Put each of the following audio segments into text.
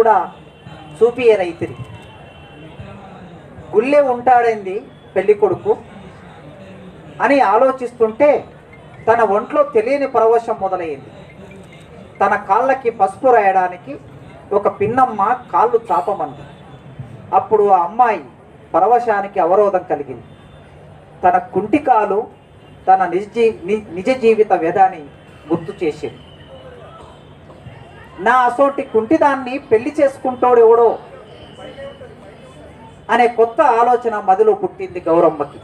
కూడా చూపియే రైతిరి గుళ్ళే ఉంటాడేంది పెళ్ళి కొడుకు అని ఆలోచిస్తుంటే తన ఒంట్లో తెలియని పరవశం మొదలైంది. తన కాళ్ళకి పసుపు రాయడానికి ఒక పిన్నమ్మ కాళ్ళు చాపమంది. అప్పుడు ఆ అమ్మాయి పరవశానికి అవరోధం కలిగింది. తన కుంటి కాలు తన నిజ నిజ జీవిత వ్యధాన్ని గుర్తు చేసింది నా అసోంటి కుంటిదాన్ని పెళ్ళి చేసుకుంటాడు ఎవడో అనే కొత్త ఆలోచన మదిలో పుట్టింది గౌరమ్మకి.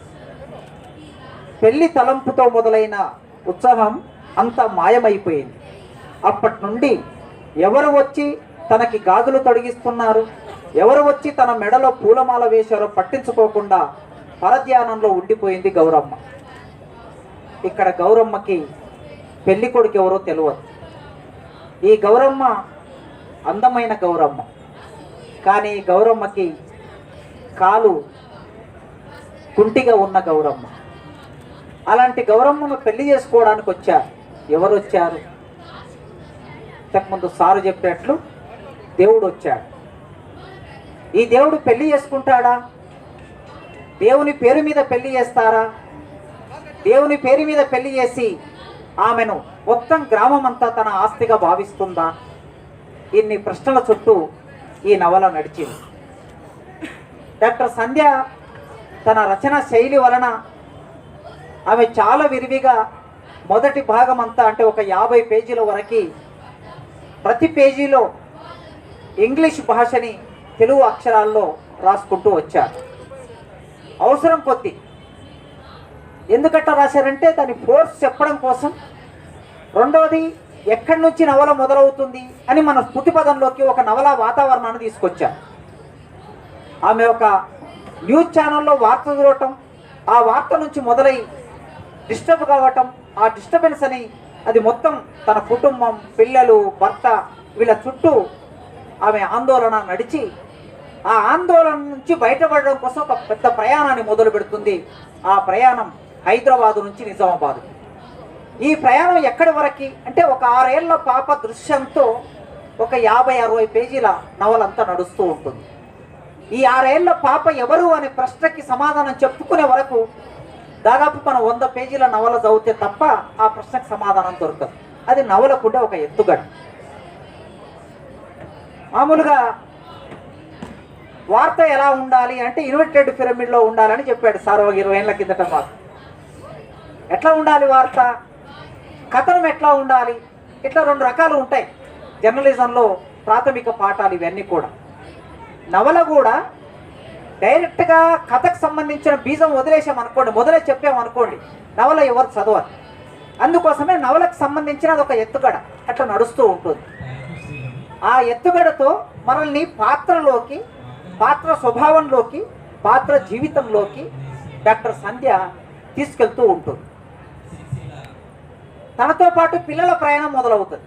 పెళ్ళి తలంపుతో మొదలైన ఉత్సాహం అంతా మాయమైపోయింది. అప్పటి నుండి ఎవరు వచ్చి తనకి గాజులు తొడిగిస్తున్నారు? ఎవరు వచ్చి తన మెడలో పూలమాల వేశారో పట్టించుకోకుండా పరధ్యానంలో ఉండిపోయింది గౌరమ్మ. ఇక్కడ గౌరమ్మకి పెళ్ళి కొడుకు ఎవరో తెలియదు ఈ గౌరమ్మ అందమైన గౌరమ్మ. కానీ గౌరమ్మకి కాలు కుంటిగా ఉన్న గౌరమ్మ. అలాంటి గౌరమ్మను పెళ్ళి చేసుకోవడానికి వచ్చారు. ఎవరు వచ్చారు ఇంతకుముందు సారు చెప్పినట్లు దేవుడు వచ్చాడు ఈ దేవుడు పెళ్ళి చేసుకుంటాడా? దేవుని పేరు మీద పెళ్ళి చేస్తారా? దేవుని పేరు మీద పెళ్ళి చేసి ఆమెను మొత్తం గ్రామం అంతా తన ఆస్తిగా భావిస్తుందా? ఇన్ని ప్రశ్నల చుట్టూ ఈ నవల నడిచింది. డాక్టర్ సంధ్య తన రచన శైలి వలన ఆమె చాలా విరివిగా మొదటి భాగం అంతా అంటే ఒక యాభై పేజీల వరకు ప్రతి పేజీలో ఇంగ్లీష్ భాషని తెలుగు అక్షరాల్లో రాసుకుంటూ వచ్చారు. అవసరం కొద్ది ఎందుకట్ట రాశారంటే దాని ఫోర్స్ చెప్పడం కోసం. రెండవది ఎక్కడి నుంచి నవల మొదలవుతుంది అని మన స్ఫుతి పదంలోకి ఒక నవల వాతావరణాన్ని తీసుకొచ్చారు. ఆమె ఒక న్యూస్ ఛానల్లో వార్త చూడటం ఆ వార్త నుంచి మొదలై డిస్టర్బ్ కావటం ఆ డిస్టర్బెన్స్ అని అది మొత్తం తన కుటుంబం పిల్లలు భర్త వీళ్ళ చుట్టూ ఆమె ఆందోళన నడిచి ఆ ఆందోళన నుంచి బయటపడడం కోసం ఒక పెద్ద ప్రయాణాన్ని మొదలు పెడుతుంది ఆ ప్రయాణం హైదరాబాదు నుంచి నిజామాబాద్. ఈ ప్రయాణం ఎక్కడి వరకు? అంటే ఒక ఆరేళ్ళ పాప దృశ్యంతో ఒక యాభై అరవై పేజీల నవలంతా నడుస్తూ ఉంటుంది. ఈ ఆరేళ్ళ పాప ఎవరు అనే ప్రశ్నకి సమాధానం చెప్పుకునే వరకు దాదాపు మనం వంద పేజీల నవల చదివితే తప్ప ఆ ప్రశ్నకు సమాధానం దొరకదు. అది నవలకుండే ఒక ఎత్తుగడ. మామూలుగా వార్త ఎలా ఉండాలి అంటే ఇన్వర్టెడ్ పిరమిడ్లో ఉండాలని చెప్పాడు సార్ ఒక ఇరవై ఏళ్ళ కిందట మాకు. ఎట్లా ఉండాలి వార్త? కథనం ఎట్లా ఉండాలి? ఇట్లా రెండు రకాలు ఉంటాయి. జర్నలిజంలో ప్రాథమిక పాఠాలు ఇవన్నీ కూడా. నవల కూడా డైరెక్ట్గా కథకు సంబంధించిన బీజం వదిలేసాం అనుకోండి మొదలే చెప్పామనుకోండి నవల ఎవరు చదవరు. అందుకోసమే నవలకు సంబంధించిన ఒక ఎత్తుగడ అట్లా నడుస్తూ ఉంటుంది. ఆ ఎత్తుగడతో మనల్ని పాత్రలోకి పాత్ర స్వభావంలోకి పాత్ర జీవితంలోకి డాక్టర్ సంధ్య తీసుకెళ్తూ ఉంటుంది. తనతో పాటు పిల్లల ప్రయాణం మొదలవుతుంది.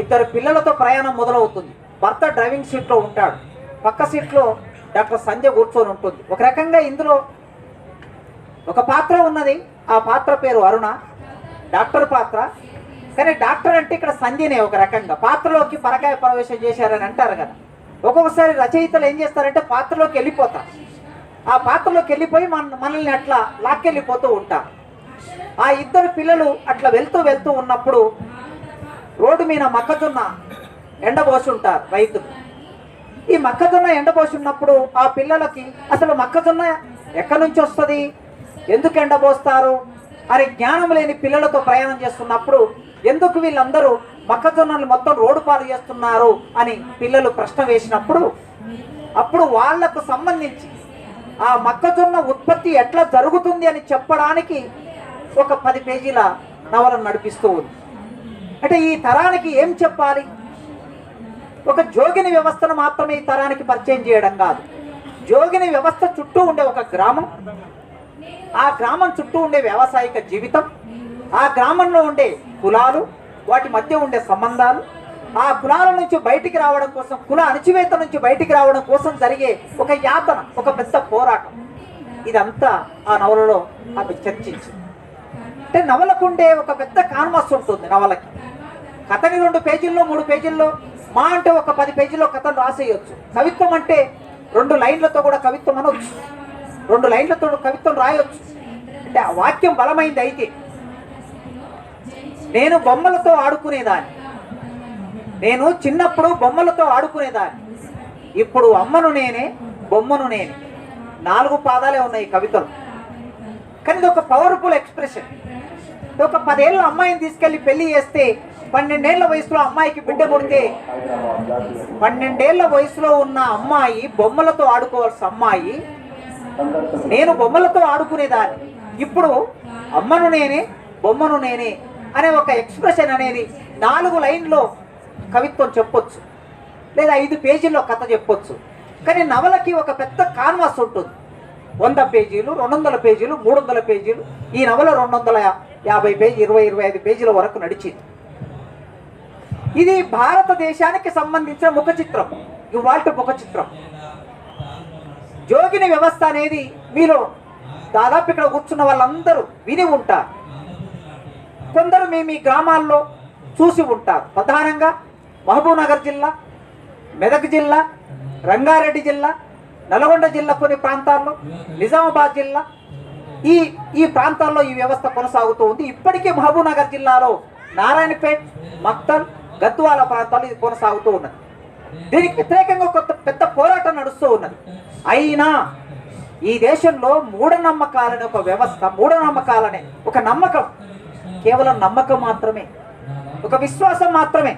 ఇద్దరు పిల్లలతో ప్రయాణం మొదలవుతుంది. భర్త డ్రైవింగ్ సీట్లో ఉంటాడు. పక్క సీట్లో డాక్టర్ సంధ్య కూర్చొని ఉంటుంది. ఒక రకంగా ఇందులో ఒక పాత్ర ఉన్నది. ఆ పాత్ర పేరు అరుణ. డాక్టర్ పాత్ర. కానీ డాక్టర్ అంటే ఇక్కడ సంధ్యనే ఒక రకంగా. పాత్రలోకి పరకాయ ప్రవేశం చేశారని అంటారు కదా. ఒక్కొక్కసారి రచయితలు ఏం చేస్తారంటే పాత్రలోకి వెళ్ళిపోతారు. ఆ పాత్రలోకి వెళ్ళిపోయి మన మనల్ని అట్లా లాక్కెళ్ళిపోతూ ఉంటారు. ఆ ఇద్దరు పిల్లలు అట్లా వెళ్తూ వెళ్తూ ఉన్నప్పుడు రోడ్డు మీద మొక్కజొన్న ఎండబోసుంటారు రైతులు. ఈ మొక్కజొన్న ఎండబోసి ఉన్నప్పుడు ఆ పిల్లలకి అసలు మొక్కజొన్న ఎక్కడి నుంచి వస్తుంది? ఎందుకు ఎండబోస్తారు? అని జ్ఞానం లేని పిల్లలతో ప్రయాణం చేస్తున్నప్పుడు ఎందుకు వీళ్ళందరూ మొక్కజొన్నలు మొత్తం రోడ్డు పాలు చేస్తున్నారు అని పిల్లలు ప్రశ్న వేసినప్పుడు అప్పుడు వాళ్ళకు సంబంధించి ఆ మొక్కజొన్న ఉత్పత్తి ఎట్లా జరుగుతుంది అని చెప్పడానికి ఒక పది పేజీల నవలను నడిపిస్తూ ఉంది. అంటే ఈ తరానికి ఏం చెప్పాలి? ఒక జోగిని వ్యవస్థను మాత్రమే ఈ తరానికి పరిచయం చేయడం కాదు. జోగిని వ్యవస్థ చుట్టూ ఉండే ఒక గ్రామం ఆ గ్రామం చుట్టూ ఉండే వ్యావసాయిక జీవితం ఆ గ్రామంలో ఉండే కులాలు వాటి మధ్య ఉండే సంబంధాలు ఆ కులాల నుంచి బయటికి రావడం కోసం కుల అణచివేత నుంచి బయటికి రావడం కోసం జరిగే ఒక యాతన ఒక పెద్ద పోరాటం. ఇదంతా ఆ నవలలో ఆమె చర్చించింది. అంటే నవలకుండే ఒక పెద్ద కాన్వాస్ ఉంటుంది నవలకి. కథని రెండు పేజీల్లో మూడు పేజీల్లో మా అంటే ఒక పది పేజీల్లో కథను రాసేయచ్చు. కవిత్వం అంటే రెండు లైన్లతో కూడా కవిత్వం అనొచ్చు. రెండు లైన్లతో కవిత్వం రాయొచ్చు. అంటే ఆ వాక్యం బలమైంది అయితే. నేను బొమ్మలతో ఆడుకునేదాన్ని. నేను చిన్నప్పుడు బొమ్మలతో ఆడుకునేదాన్ని. ఇప్పుడు అమ్మను నేనే బొమ్మను నేనే. నాలుగు పాదాలే ఉన్నాయి కవితలు. కానీ ఇది ఒక పవర్ఫుల్ ఎక్స్ప్రెషన్ ఒక పదేళ్ళ అమ్మాయిని తీసుకెళ్ళి పెళ్ళి చేస్తే పన్నెండేళ్ళ వయసులో అమ్మాయికి బిడ్డ పుడితే పన్నెండేళ్ళ వయసులో ఉన్న అమ్మాయి బొమ్మలతో ఆడుకోవాల్సిన అమ్మాయి. నేను బొమ్మలతో ఆడుకునేదాన్ని. ఇప్పుడు అమ్మను నేనే బొమ్మను నేనే అనే ఒక ఎక్స్ప్రెషన్ అనేది నాలుగు లైన్లో కవిత్వం చెప్పొచ్చు. లేదా ఐదు పేజీల్లో కథ చెప్పొచ్చు. కానీ నవలకి ఒక పెద్ద కాన్వాస్ ఉంటుంది. వంద పేజీలు రెండు వందల పేజీలు మూడు వందల పేజీలు. ఈ నవల రెండు వందల యాభై పేజీ ఇరవై ఇరవై ఐదు పేజీల వరకు నడిచింది. ఇది భారతదేశానికి సంబంధించిన ముఖ చిత్రం ఇవాళ ముఖ చిత్రం జోగిని వ్యవస్థ అనేది మీలో దాదాపు ఇక్కడ కూర్చున్న వాళ్ళందరూ విని ఉంటారు. కొందరు మీ మీ గ్రామాల్లో చూసి ఉంటారు. ప్రధానంగా మహబూబ్నగర్ జిల్లా మెదక్ జిల్లా రంగారెడ్డి జిల్లా నల్గొండ జిల్లా కొన్ని ప్రాంతాల్లో నిజామాబాద్ జిల్లా ఈ ఈ ప్రాంతాల్లో ఈ వ్యవస్థ కొనసాగుతూ ఉంది. ఇప్పటికీ మహబూబ్నగర్ జిల్లాలో నారాయణపేట్ మక్తల్ గద్వాల ప్రాంతాల్లో ఇది కొనసాగుతూ ఉన్నది. దీనికి వ్యతిరేకంగా కొత్త పెద్ద పోరాటం నడుస్తూ ఉన్నది. అయినా ఈ దేశంలో మూఢనమ్మకాలనే ఒక వ్యవస్థ మూఢనమ్మకాలనే ఒక నమ్మకం. కేవలం నమ్మకం మాత్రమే. ఒక విశ్వాసం మాత్రమే.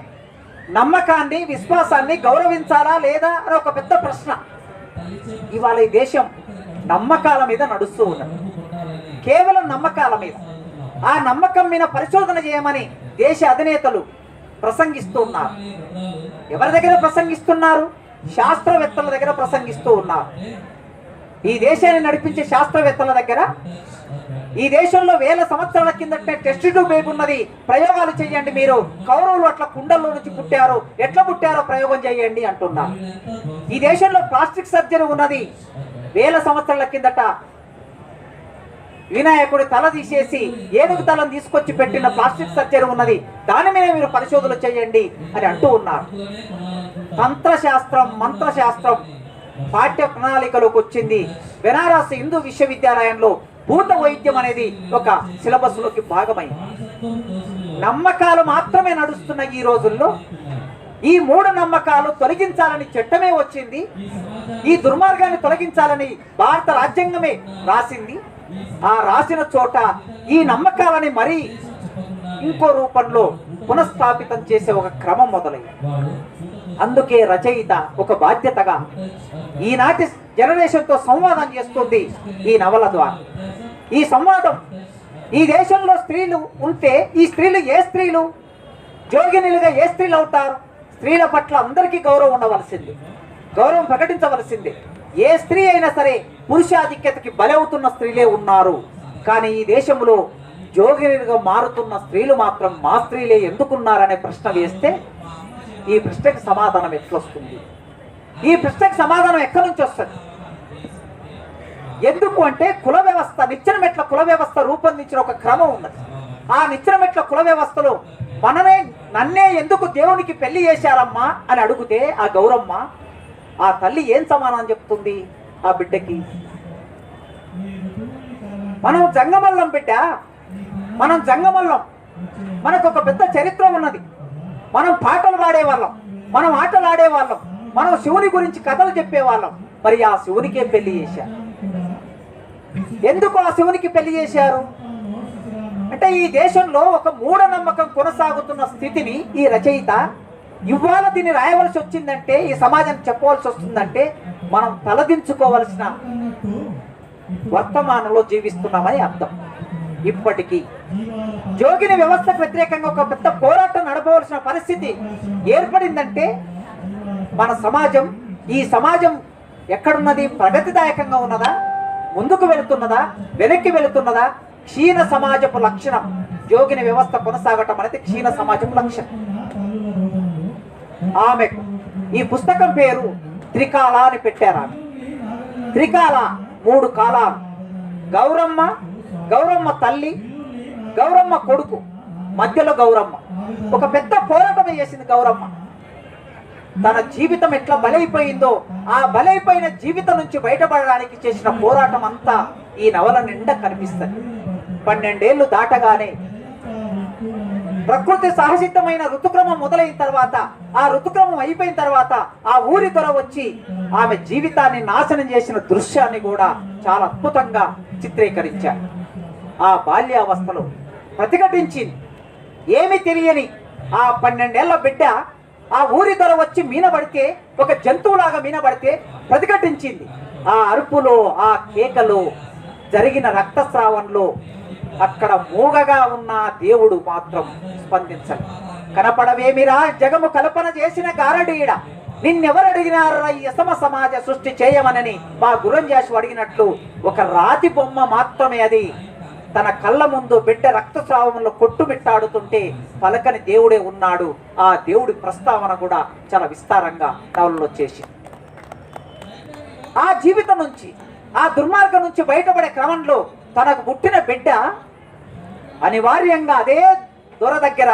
నమ్మకాన్ని విశ్వాసాన్ని గౌరవించాలా లేదా అని ఒక పెద్ద ప్రశ్న. ఇవాళ ఈ దేశం నమ్మకాల మీద నడుస్తూ ఉన్నది. కేవలం నమ్మకాల మీద. ఆ నమ్మకం మీద పరిశోధన చేయమని దేశ అధినేతలు ప్రసంగిస్తూ ఉన్నారు ఎవరి దగ్గర ప్రసంగిస్తున్నారు? శాస్త్రవేత్తల దగ్గర ప్రసంగిస్తూ ఉన్నారు. ఈ దేశాన్ని నడిపించే శాస్త్రవేత్తల దగ్గర ఈ దేశంలో వేల సంవత్సరాల కిందటే టెస్ట్ ట్యూబ్ ఉన్నది. ప్రయోగాలు చేయండి మీరు. కౌరవులు అట్లా కుండల్లో నుంచి పుట్టారు. ఎట్లా పుట్టారో ప్రయోగం చేయండి అంటున్నారు. ఈ దేశంలో ప్లాస్టిక్ సర్జరీ ఉన్నది. వేల సంవత్సరాల కిందట వినాయకుడి తల తీసేసి ఏనుగు తలను తీసుకొచ్చి పెట్టిన ప్లాస్టిక్ సర్జరీ ఉన్నది. దాని మీద మీరు పరిశోధనలు చేయండి అని అంటూ ఉన్నారు. తంత్రశాస్త్రం మంత్రశాస్త్రం పాఠ్య ప్రణాళికలోకి వచ్చింది. బెనారస్ హిందూ విశ్వవిద్యాలయంలో భూత వైద్యం అనేది ఒక సిలబస్లోకి భాగమైంది. నమ్మకాలు మాత్రమే నడుస్తున్న ఈ రోజుల్లో. ఈ మూఢ నమ్మకాలు తొలగించాలని చట్టమే వచ్చింది. ఈ దుర్మార్గాన్ని తొలగించాలని భారత రాజ్యాంగమే రాసింది. ఆ రాసిన చోట ఈ నమ్మకాలని మరీ ఇంకో రూపంలో పునఃస్థాపితం చేసే ఒక క్రమం మొదలైంది. అందుకే రచయిత ఒక బాధ్యతగా ఈనాటి జనరేషన్తో సంవాదం చేస్తుంది ఈ నవల ద్వారా. ఈ సంవాదం ఈ దేశంలో స్త్రీలు ఉంటే ఈ స్త్రీలు ఏ స్త్రీలు? జోగినిలుగా ఏ స్త్రీలు అవుతారు? స్త్రీల పట్ల అందరికీ గౌరవం ఉండవలసింది. గౌరవం ప్రకటించవలసిందే. ఏ స్త్రీ అయినా సరే పురుషాధిక్యతకి బలవుతున్న స్త్రీలే ఉన్నారు. కానీ ఈ దేశంలో జోగిరిగా మారుతున్న స్త్రీలు మాత్రం మా స్త్రీలే ఎందుకున్నారనే ప్రశ్న వేస్తే ఈ ప్రశ్నకి సమాధానం ఎట్లొస్తుంది? ఈ ప్రశ్నకి సమాధానం ఎక్కడి నుంచి వస్తుంది? ఎందుకు అంటే కుల వ్యవస్థ నిచ్చెన మెట్ల కుల వ్యవస్థ రూపొందించిన ఒక క్రమం ఉన్నది. ఆ నిచ్చెన మెట్ల కుల వ్యవస్థలో మననే నన్నే ఎందుకు దేవునికి పెళ్ళి చేశారమ్మా అని అడిగితే ఆ గౌరమ్మ ఆ తల్లి ఏం సమాధానం చెప్తుంది ఆ బిడ్డకి? మనం జంగమల్లం బిడ్డ. మనం జంగమల్లం. మనకు ఒక పెద్ద చరిత్ర ఉన్నది. మనం పాటలు పాడేవాళ్ళం. మనం ఆటలు ఆడేవాళ్ళం. మనం శివుని గురించి కథలు చెప్పేవాళ్ళం. మరి ఆ శివునికే పెళ్ళి చేశారు. ఎందుకు ఆ శివునికి పెళ్ళి చేశారు? అంటే ఈ దేశంలో ఒక మూఢనమ్మకం కొనసాగుతున్న స్థితిని ఈ రచయిత ఇవాళ దీన్ని రాయవలసి వచ్చిందంటే ఈ సమాజం చెప్పవలసి వస్తుందంటే మనం తలదించుకోవలసిన వర్తమానంలో జీవిస్తున్నామని అర్థం. ఇప్పటికీ జోగిని వ్యవస్థకు వ్యతిరేకంగా ఒక పెద్ద పోరాటం నడపవలసిన పరిస్థితి ఏర్పడిందంటే మన సమాజం ఈ సమాజం ఎక్కడున్నది? ప్రగతిదాయకంగా ఉన్నదా? ముందుకు వెళుతున్నదా? వెనక్కి వెళుతున్నదా? క్షీణ సమాజపు లక్షణం జోగిని వ్యవస్థ కొనసాగటం అనేది క్షీణ సమాజపు లక్షణం. ఆమెకు ఈ పుస్తకం పేరు త్రికాల అని పెట్టారు ఆమె. త్రికాల మూడు కాలాలు. గౌరమ్మ గౌరమ్మ తల్లి గౌరమ్మ కొడుకు మధ్యలో గౌరమ్మ. ఒక పెద్ద పోరాటం చేసింది గౌరమ్మ. తన జీవితం ఎట్లా బలైపోయిందో ఆ బలైపోయిన జీవితం నుంచి బయటపడడానికి చేసిన పోరాటం అంతా ఈ నవల నిండా కనిపిస్తుంది. పన్నెండేళ్ళు దాటగానే ప్రకృతి సహసిద్ధమైన ఋతుక్రమం మొదలైన తర్వాత ఆ ఋతుక్రమం అయిపోయిన తర్వాత ఆ ఊరి దొర వచ్చి ఆమె జీవితాన్ని నాశనం చేసిన దృశ్యాన్ని కూడా చాలా అద్భుతంగా చిత్రీకరించారు. ఆ బాల్యావస్థలో ప్రతిఘటించింది. ఏమి తెలియని ఆ పన్నెండేళ్ళ బిడ్డ ఆ ఊరి దొర వచ్చి మీనబడితే ఒక జంతువులాగా మీనబడితే ప్రతిఘటించింది. ఆ అరుపులో ఆ కేకలో జరిగిన రక్తస్రావంలో అక్కడ మూగగా ఉన్న దేవుడు మాత్రం స్పందించడు. కనపడవేమిరా? జగము కల్పన చేసిన గారడీడ. నిన్నెవరు అడిగినారా ఈ అసమ సమాజ సృష్టి చేయమనని మా గురంజాషు అడిగినట్లు ఒక రాతి బొమ్మ మాత్రమే అది. తన కళ్ళ ముందు బిడ్డ రక్తస్రావంలో కొట్టుమిట్టాడుతుంటే పలకని దేవుడే ఉన్నాడు. ఆ దేవుడి ప్రస్తావన కూడా చాలా విస్తారంగా నవలలో చేసింది. ఆ జీవితం నుంచి ఆ దుర్మార్గం నుంచి బయటపడే క్రమంలో తనకు పుట్టిన బిడ్డ అనివార్యంగా అదే దొర దగ్గర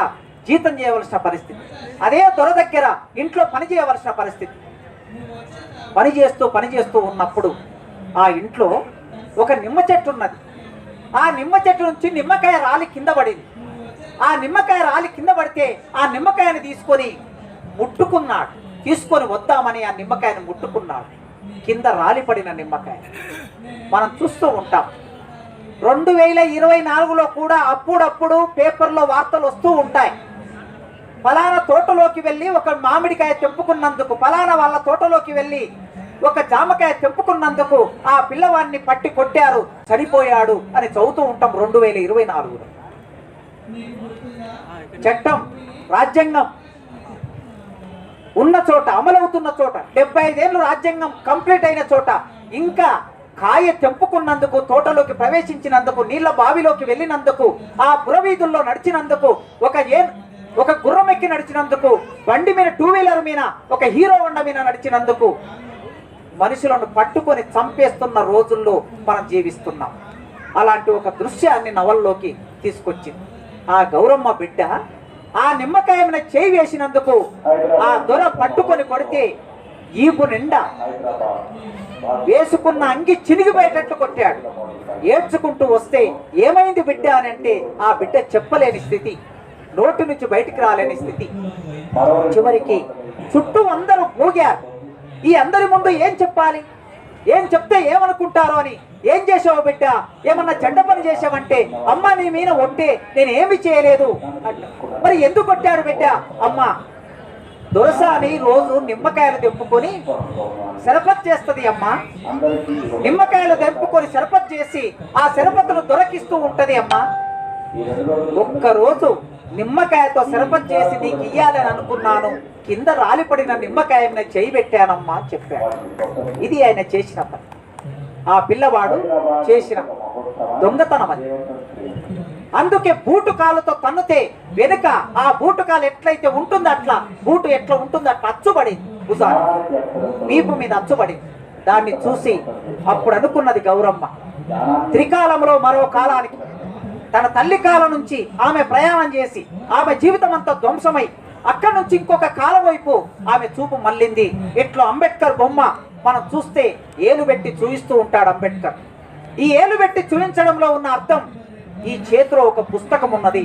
జీతం చేయవలసిన పరిస్థితి. అదే దొర దగ్గర ఇంట్లో పని చేయవలసిన పరిస్థితి. పని చేస్తూ పని చేస్తూ ఉన్నప్పుడు ఆ ఇంట్లో ఒక నిమ్మ చెట్టు ఉన్నది. ఆ నిమ్మ చెట్టు నుంచి నిమ్మకాయ రాలి కింద పడింది. ఆ నిమ్మకాయ రాలి కింద పడితే ఆ నిమ్మకాయని తీసుకొని ముట్టుకున్నాడు. తీసుకొని వద్దామని ఆ నిమ్మకాయని ముట్టుకున్నాడు. కింద రాలిపడిన నిమ్మకాయ. మనం చూస్తూ ఉంటాం. రెండు వేల ఇరవై నాలుగులో కూడా అప్పుడప్పుడు పేపర్లో వార్తలు వస్తూ ఉంటాయి. ఫలానా తోటలోకి వెళ్ళి ఒక మామిడికాయ తెంపుకున్నందుకు ఫలానా వాళ్ళ తోటలోకి వెళ్ళి ఒక జామకాయ తెంపుకున్నందుకు ఆ పిల్లవాడిని పట్టి కొట్టారు చనిపోయాడు అని చదువుతూ ఉంటాం రెండు వేల ఇరవై నాలుగులో. చట్టం రాజ్యాంగం ఉన్న చోట అమలవుతున్న చోట డెబ్బై ఐదేళ్ళు రాజ్యాంగం కంప్లీట్ అయిన చోట ఇంకా కాయ తెంపుకున్నందుకు తోటలోకి ప్రవేశించినందుకు నీళ్ళ బావిలోకి వెళ్ళినందుకు ఆ పురవీధుల్లో నడిచినందుకు ఒక ఏ ఒక గుర్రం ఎక్కి నడిచినందుకు బండి మీద టూ వీలర్ మీద ఒక హీరో హోండా మీద నడిచినందుకు మనుషులను పట్టుకొని చంపేస్తున్న రోజుల్లో మనం జీవిస్తున్నాం. అలాంటి ఒక దృశ్యాన్ని నవల్లోకి తీసుకొచ్చింది. ఆ గౌరమ్మ బిడ్డ ఆ నిమ్మకాయమైన చేయి వేసినందుకు ఆ దొర పట్టుకొని కొడితే ఈపు నిండా వేసుకున్న అంగి చినిగిపోయేటట్లు కొట్టాడు. ఏడ్చుకుంటూ వస్తే ఏమైంది బిడ్డ అని అంటే ఆ బిడ్డ చెప్పలేని స్థితి నోటి నుంచి బయటికి రాలేని స్థితి. చివరికి చుట్టూ అందరూ మూగారు. ఈ అందరి ముందు ఏం చెప్పాలి? ఏం చెప్తే ఏమనుకుంటారో అని ఏం చేసావు బిడ్డ? ఏమన్నా చెడ్డ పని చేసావంటే అమ్మ నీ మీద ఒట్టే నేను ఏమి చేయలేదు. మరి ఎందుకు కొట్టాడు బిడ్డ? అమ్మ దొరసాని రోజు నిమ్మకాయలు తెంపుకొని శరపత్ చేస్తుంది అమ్మ. నిమ్మకాయలు తెంపుకొని శరపత్ చేసి ఆ శరపత్ను దొరకిస్తూ ఉంటది అమ్మ. ఒక్కరోజు నిమ్మకాయతో శరపత్ చేసి నీకు ఇయ్యాలని అనుకున్నాను. కింద రాలిపడిన నిమ్మకాయ చేయి పెట్టానమ్మా అని చెప్పాడు. ఇది ఆయన చేసిన పని. ఆ పిల్లవాడు చేసిన దొంగతనం అది. అందుకే బూటు కాలుతో తన్నుతే వెనుక ఆ బూటు కాలు ఎట్లయితే ఉంటుందో అట్లా బూటు ఎట్లా ఉంటుందో అట్లా అచ్చుబడింది. భుజాన్ని వీపు మీద అచ్చుబడింది. దాన్ని చూసి అప్పుడు అనుకున్నది గౌరమ్మ. త్రికాలంలో మరో కాలానికి తన తల్లి కాలం నుంచి ఆమె ప్రయాణం చేసి ఆమె జీవితం అంతా ధ్వంసమై అక్కడి నుంచి ఇంకొక కాలం వైపు ఆమె చూపు మళ్ళింది. ఇట్లా అంబేద్కర్ బొమ్మ మనం చూస్తే ఏలు పెట్టి చూయిస్తూ ఉంటాడు అంబేద్కర్. ఈ ఏలు పెట్టి చూపించడంలో ఉన్న అర్థం ఈ చేతిలో ఒక పుస్తకం ఉన్నది.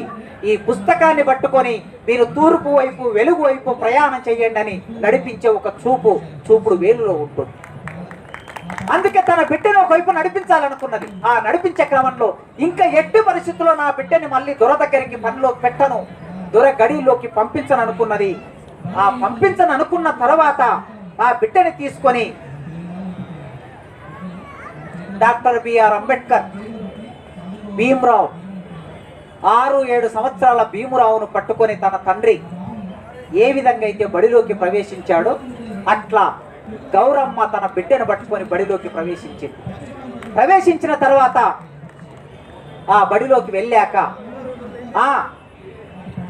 ఈ పుస్తకాన్ని పట్టుకొని మీరు తూర్పు వైపు వెలుగు వైపు ప్రయాణం చేయండి అని నడిపించే ఒక చూపు చూపుడు వేలులో ఉంటుంది. అందుకే తన బిడ్డను ఒకవైపు నడిపించాలనుకున్నది. ఆ నడిపించే క్రమంలో ఇంకా ఎట్టి పరిస్థితుల్లో నా బిడ్డని మళ్ళీ దొర దగ్గరికి పనిలో పెట్టను దొర గడిలోకి పంపించననుకున్నది. ఆ పంపించను అనుకున్న తర్వాత ఆ బిడ్డని తీసుకొని డాక్టర్ బిఆర్ అంబేద్కర్ భీమరావు. ఆరు ఏడు సంవత్సరాల భీమురావును పట్టుకొని తన తండ్రి ఏ విధంగా అయితే బడిలోకి ప్రవేశించాడో అట్లా గౌరమ్మ తన బిడ్డను పట్టుకొని బడిలోకి ప్రవేశించింది. ప్రవేశించిన తర్వాత ఆ బడిలోకి వెళ్ళాక ఆ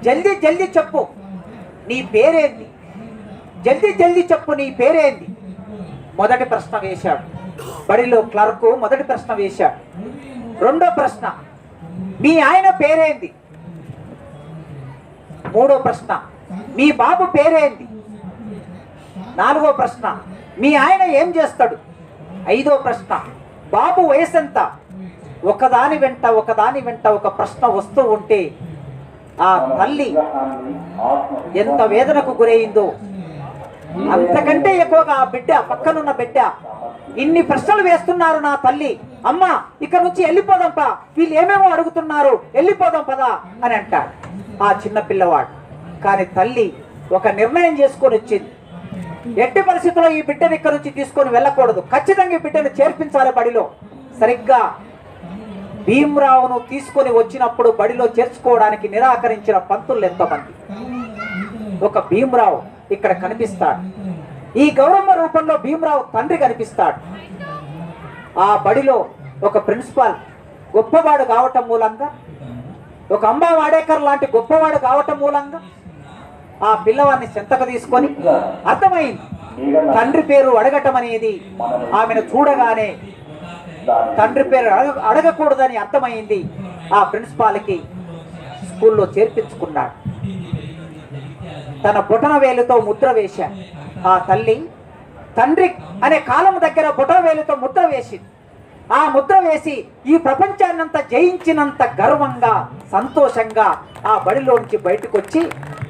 జల్దీ జల్దీ చెప్పు నీ పేరేంది? జల్దీ జల్దీ చెప్పు నీ పేరేంది? మొదటి ప్రశ్న వేశాడు. బడిలో క్లర్కు మొదటి ప్రశ్న వేశాడు. రెండో ప్రశ్న. మీ ఆయన పేరేంది? మూడో ప్రశ్న. మీ బాబు పేరేంది? నాలుగో ప్రశ్న. మీ ఆయన ఏం చేస్తాడు? ఐదో ప్రశ్న. బాబు వయసు ఎంత ఒకదాని వెంట ఒకదాని వెంట ఒక ప్రశ్న వస్తూ ఉంటే ఆ తల్లి ఎంత వేదనకు గురైందో అంతకంటే ఎక్కువగా ఆ బిడ్డ పక్కనున్న బిడ్డ. ఇన్ని ప్రశ్నలు వేస్తున్నారు నా తల్లి. అమ్మా ఇక నుంచి వెళ్ళిపోదాం పా. వీళ్ళు ఏమేమో అడుగుతున్నారు? వెళ్ళిపోదాం పదా అని అంటాడు. ఆ చిన్న పిల్లవాడు. కానీ తల్లి ఒక నిర్ణయం చేసుకొని వచ్చింది. ఎట్టి పరిస్థితుల్లో ఈ బిడ్డను ఇక్కడ నుంచి తీసుకొని వెళ్ళకూడదు. ఖచ్చితంగా ఈ బిడ్డను చేర్పించాలి బడిలో. సరిగ్గా భీమరావును తీసుకొని వచ్చినప్పుడు బడిలో చేర్చుకోవడానికి నిరాకరించిన పంతులు ఎంతోమంది. ఒక భీమరావు ఇక్కడ కనిపిస్తాడు. ఈ గౌరమ్మ రూపంలో భీమరావు తండ్రి కనిపిస్తాడు. ఆ బడిలో ఒక ప్రిన్సిపాల్ గొప్పవాడు కావటం మూలంగా ఒక అమ్మ వాడేకర్ లాంటి గొప్పవాడు కావటం మూలంగా ఆ పిల్లవాడిని చెంతకు తీసుకొని అర్థమైంది తండ్రి పేరు అడగటం అనేది ఆమెను చూడగానే తండ్రి పేరు అడగ అడగకూడదని అర్థమైంది. ఆ ప్రిన్సిపాల్కి స్కూల్లో చేర్పించుకున్నాడు. తన బుటన వేలుతో ముద్ర వేశాడు. ఆ తల్లి తండ్రి అనే కాలం దగ్గర బుటన వేలుతో ముద్ర వేసింది. ఆ ముద్ర వేసి ఈ ప్రపంచాన్నంతా జయించినంత గర్వంగా సంతోషంగా ఆ బడిలో నుంచి బయటకు వచ్చి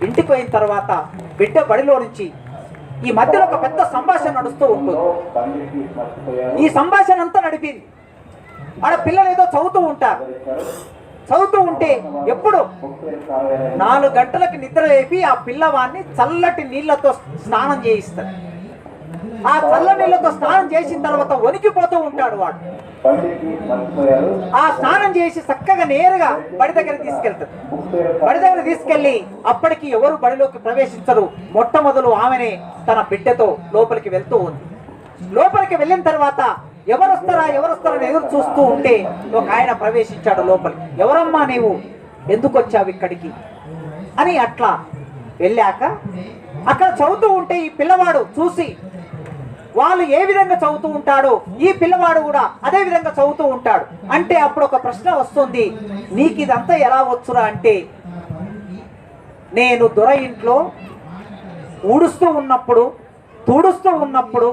ఇంటికి పోయిన తర్వాత బిడ్డ బడిలో నుంచి ఈ మధ్యలో ఒక పెద్ద సంభాషణ నడుస్తూ ఉంటుంది. ఈ సంభాషణ అంతా నడిపింది. ఆడ పిల్లలు ఏదో చదువుతూ ఉంటారు. చదువుతూ ఉంటే ఎప్పుడు? నాలుగు గంటలకు నిద్ర లేపి ఆ పిల్లవాడిని చల్లటి నీళ్ళతో స్నానం చేయిస్తాడు. ఆ చల్ల నీళ్ళతో స్నానం చేసిన తర్వాత వణికిపోతూ ఉంటాడు వాడు. ఆ స్నానం చేసి చక్కగా నేరుగా బడి దగ్గర తీసుకెళ్తాడు. బడి దగ్గర తీసుకెళ్ళి అప్పటికి ఎవరు బడిలోకి ప్రవేశించరు. మొట్టమొదలు ఆమెనే తన బిడ్డతో లోపలికి వెళ్తూ ఉంది. లోపలికి వెళ్ళిన తర్వాత ఎవరు వస్తారా ఎవరు వస్తారని ఎదురు చూస్తూ ఉంటే ఒక ఆయన ప్రవేశించాడు లోపలికి ఎవరమ్మా నీవు? ఎందుకు వచ్చావు ఇక్కడికి? అని అట్లా వెళ్ళాక అక్కడ చదువుతూ ఉంటే ఈ పిల్లవాడు చూసి వాళ్ళు ఏ విధంగా చదువుతూ ఉంటాడో ఈ పిల్లవాడు కూడా అదే విధంగా చదువుతూ ఉంటాడు. అంటే అప్పుడు ఒక ప్రశ్న వస్తుంది నీకు ఇదంతా ఎలా వచ్చురా? అంటే నేను దొర ఇంట్లో ఊడుస్తూ ఉన్నప్పుడు తుడుస్తూ ఉన్నప్పుడు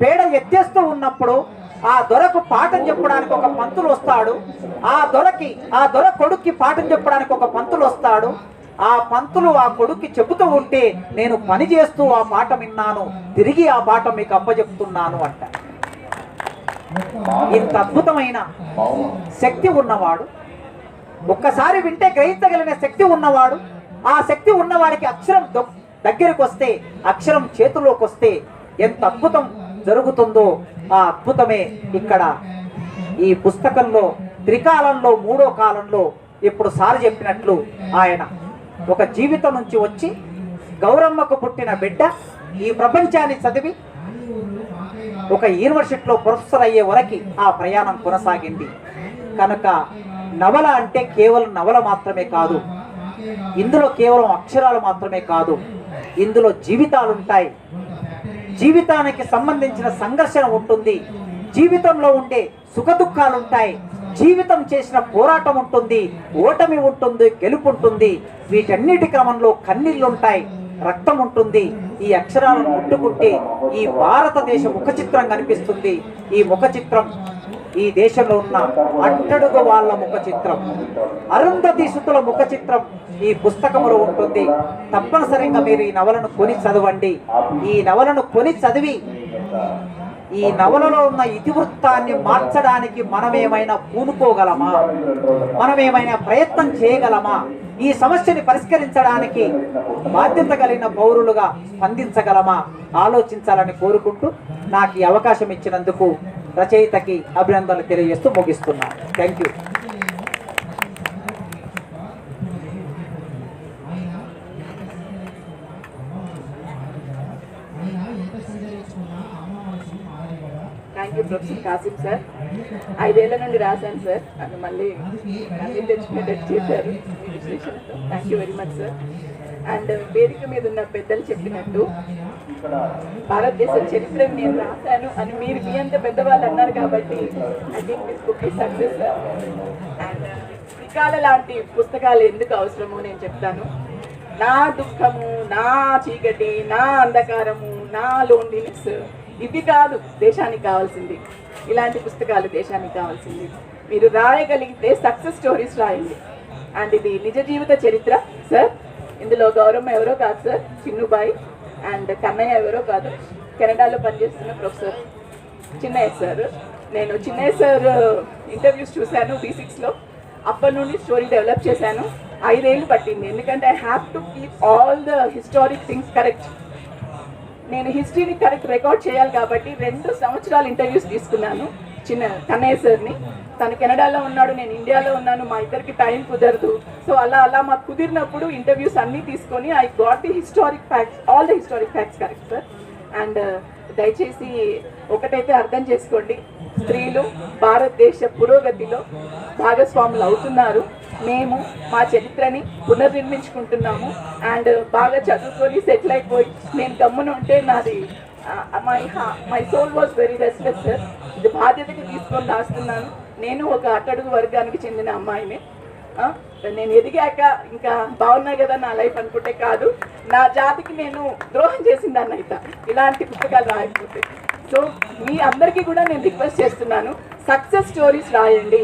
పేడ ఎత్తేస్తూ ఉన్నప్పుడు ఆ దొరకు పాఠం చెప్పడానికి ఒక పంతులు వస్తాడు. ఆ దొరకి ఆ దొర కొడుక్కి పాఠం చెప్పడానికి ఒక పంతులు వస్తాడు. ఆ పంతులు ఆ కొడుక్కి చెబుతూ ఉంటే నేను పని చేస్తూ ఆ పాట విన్నాను. తిరిగి ఆ పాట మీకు అప్పచెప్తున్నాను అంట. ఇంత అద్భుతమైన శక్తి ఉన్నవాడు. ఒక్కసారి వింటే గ్రహించగలిగిన శక్తి ఉన్నవాడు. ఆ శక్తి ఉన్నవాడికి అక్షరం దగ్గరికి వస్తే అక్షరం చేతిలోకి వస్తే ఎంత అద్భుతం జరుగుతుందో. ఆ అద్భుతమే ఇక్కడ. ఈ పుస్తకంలో త్రికాలంలో మూడో కాలంలో ఇప్పుడు సారు చెప్పినట్లు ఆయన ఒక జీవితం నుంచి వచ్చి గౌరమ్మకు పుట్టిన బిడ్డ ఈ ప్రపంచాన్ని చదివి ఒక యూనివర్సిటీలో ప్రొఫెసర్ అయ్యే వరకు ఆ ప్రయాణం కొనసాగింది. కనుక నవల అంటే కేవలం నవల మాత్రమే కాదు ఇందులో కేవలం అక్షరాలు మాత్రమే కాదు ఇందులో జీవితాలుంటాయి. జీవితానికి సంబంధించిన సంఘర్షణ ఉంటుంది. జీవితంలో ఉండే సుఖ దుఃఖాలు ఉంటాయి జీవితం చేసిన పోరాటం ఉంటుంది. ఓటమి ఉంటుంది గెలుపు ఉంటుంది వీటన్నిటి క్రమంలో కన్నీళ్ళు ఉంటాయి రక్తం ఉంటుంది ఈ అక్షరాలను ముట్టుకుంటే ఈ భారతదేశ ముఖ చిత్రం కనిపిస్తుంది. ఈ ముఖ చిత్రం ఈ దేశంలో ఉన్న అట్టడుగు వాళ్ళ ముఖ చిత్రం అరుంధతి సుతుల ముఖ చిత్రం ఈ పుస్తకములో ఉంటుంది. తప్పనిసరిగా మీరు ఈ నవలను కొని చదవండి. ఈ నవలను కొని చదివి ఈ నవలలో ఉన్న ఇతివృత్తాన్ని మార్చడానికి మనమేమైనా పూనుకోగలమా? మనమేమైనా ప్రయత్నం చేయగలమా? ఈ సమస్యని పరిష్కరించడానికి బాధ్యత కలిగిన పౌరులుగా స్పందించగలమా? ఆలోచించాలని కోరుకుంటూ నాకు ఈ అవకాశం ఇచ్చినందుకు రచయితకి అభినందనలు తెలియజేస్తూ ముగిస్తున్నాను thank you thank you professor Kasim sir ఐదేళ్ళ నుండి రాశాను సార్ అది మళ్ళీ మళ్ళీ తెచ్చుకునేటట్టు చేశారు. Thank you very much sir and వేదిక మీద ఉన్న పెద్దలు చెప్పినట్టు భారతదేశ చరిత్ర నేను రాశాను అని మీరు మీ అంత పెద్దవాళ్ళు అన్నారు కాబట్టి ఐ థింక్ దిస్ బుక్ ఈ సక్సెస్ సార్ అండ్ త్రికాల లాంటి పుస్తకాలు ఎందుకు అవసరమో? నేను చెప్తాను. నా దుఃఖము నా చీకటి నా అంధకారము నా లోన్లీనెస్ ఇది కాదు దేశానికి కావాల్సింది. ఇలాంటి పుస్తకాలు దేశానికి కావాల్సింది. మీరు రాయగలిగితే సక్సెస్ స్టోరీస్ రాయండి. అండ్ ఇది నిజ జీవిత చరిత్ర సార్ ఇందులో గౌరవం ఎవరో కాదు సార్ చిన్నుబాయి. అండ్ కన్నయ్య ఎవరో కాదు కెనడాలో పనిచేస్తున్న ప్రొఫెసర్ చిన్నయ్య సార్. నేను చిన్నయ్య సార్ ఇంటర్వ్యూస్ చూశాను బీ సిక్స్లో అప్పటి నుండి స్టోరీ డెవలప్ చేశాను. ఐదేళ్ళు పట్టింది. ఎందుకంటే I have to keep all the historic things correct నేను హిస్టరీని కరెక్ట్ రికార్డ్ చేయాలి కాబట్టి రెండు సంవత్సరాలు ఇంటర్వ్యూస్ తీసుకున్నాను. చిన్న కన్నయ్య సార్ని. తను కెనడాలో ఉన్నాడు నేను ఇండియాలో ఉన్నాను మా ఇద్దరికి టైం కుదరదు. సో అలా అలా మాకు కుదిరినప్పుడు ఇంటర్వ్యూస్ అన్నీ తీసుకొని I got the historic facts all the historic facts correct sir and దయచేసి ఒకటైతే అర్థం చేసుకోండి. స్త్రీలు భారతదేశ పురోగతిలో భాగస్వాములు అవుతున్నారు. మేము మా చరిత్రని పునర్నిర్మించుకుంటున్నాము. అండ్ బాగా చదువుకొని సెటిల్ అయిపోయి నేను గమ్మున ఉంటే నాది my my soul was very restless sir ఇది బాధ్యతకి తీసుకొని రాస్తున్నాను నేను ఒక అట్టడుగు వర్గానికి చెందిన అమ్మాయిని. నేను ఎదిగాక ఇంకా బాగున్నాయి కదా నా లైఫ్ అనుకుంటే కాదు. నా జాతికి నేను ద్రోహం చేసిందాన్ని అయితే. ఇలాంటి పుస్తకాలు రాయకపోతే. సో మీ అందరికీ కూడా నేను రిక్వెస్ట్ చేస్తున్నాను సక్సెస్ స్టోరీస్ రాయండి.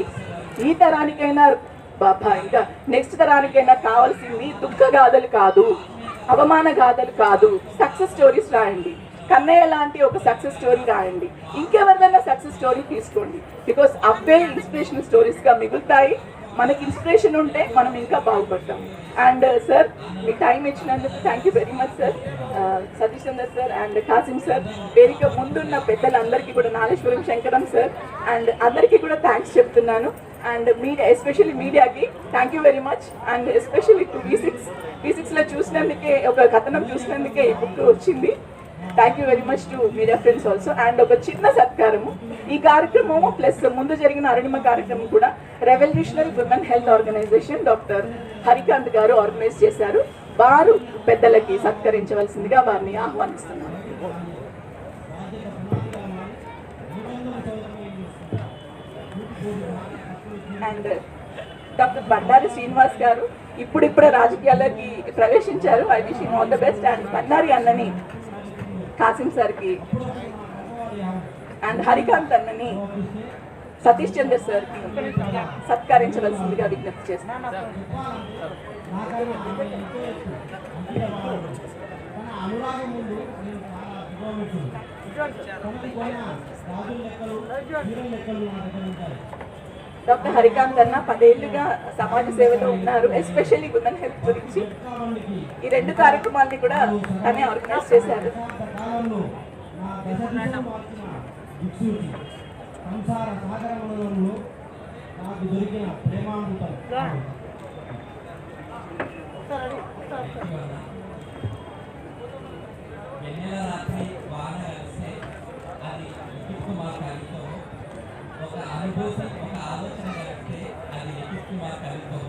ఈ తరానికైనా బాబా ఇంకా నెక్స్ట్ తరానికైనా కావాల్సింది దుఃఖ గాథలు కాదు అవమాన గాథలు కాదు. సక్సెస్ స్టోరీస్ రాయండి. కన్నయ్య లాంటి ఒక సక్సెస్ స్టోరీ రాయండి. ఇంకెవరిదైనా సక్సెస్ స్టోరీ తీసుకోండి. బికాస్ అవే ఇన్స్పిరేషనల్ స్టోరీస్గా మిగులుతాయి. మనకి ఇన్స్పిరేషన్ ఉంటే మనం ఇంకా బాగుపడతాం. అండ్ సార్ uh, మీ టైం ఇచ్చినందుకు thank you very much sir Satish Chandra sir and Kasim sir వేరిక ముందున్న పెద్దలందరికీ కూడా నాగేశ్వరం శంకరం సార్ అండ్ అందరికీ కూడా థ్యాంక్స్ చెప్తున్నాను. అండ్ మీడియా ఎస్పెషల్లీ మీడియాకి thank you very much and especially to V six V సిక్స్లో చూసినందుకే ఒక కథనం చూసినందుకే ఈ బుక్ వచ్చింది. Thank you very much to media friends also and ఒక చిన్న సత్కారము. ఈ కార్యక్రమము ప్లస్ ముందు జరిగిన అరుణిమ కార్యక్రమం కూడా revolutionary women health organization doctor Harikanth garu organise చేశారు. వారు పెద్దలకి సత్కరించవలసిందిగా వారిని ఆహ్వానిస్తున్నారు అండ్ డాక్టర్ బండారి శ్రీనివాస్ గారు ఇప్పుడిప్పుడే రాజకీయాల్లోకి ప్రవేశించారు. I wish all the best and Bandari అన్నని కాసిం సార్కి అండ్ హరికాంత్ అన్నని సతీష్ చంద్ర సార్కి సత్కరించవలసిందిగా విజ్ఞప్తి చేస్తున్నాను. డాక్టర్ హరికాంత్ అన్న పదేళ్ళుగా సమాజ సేవలో ఉన్నారు ఎస్పెషల్లీ ఉమెన్ హెల్త్ గురించి. ఈ రెండు కార్యక్రమాల్ని కూడా తనే ఆర్గనైజ్ చేశారు. సంసార సాగరంలో నాకు దొరికిన ప్రేమామృతం. వెన్నెల రాత్రి వాన కలిస్తే అది లిఖిత్ కుమార్ కవితో ఒక అనుభూతి ఒక ఆలోచన కలిస్తే అది లిఖిత్ కుమార్ చేస్తూ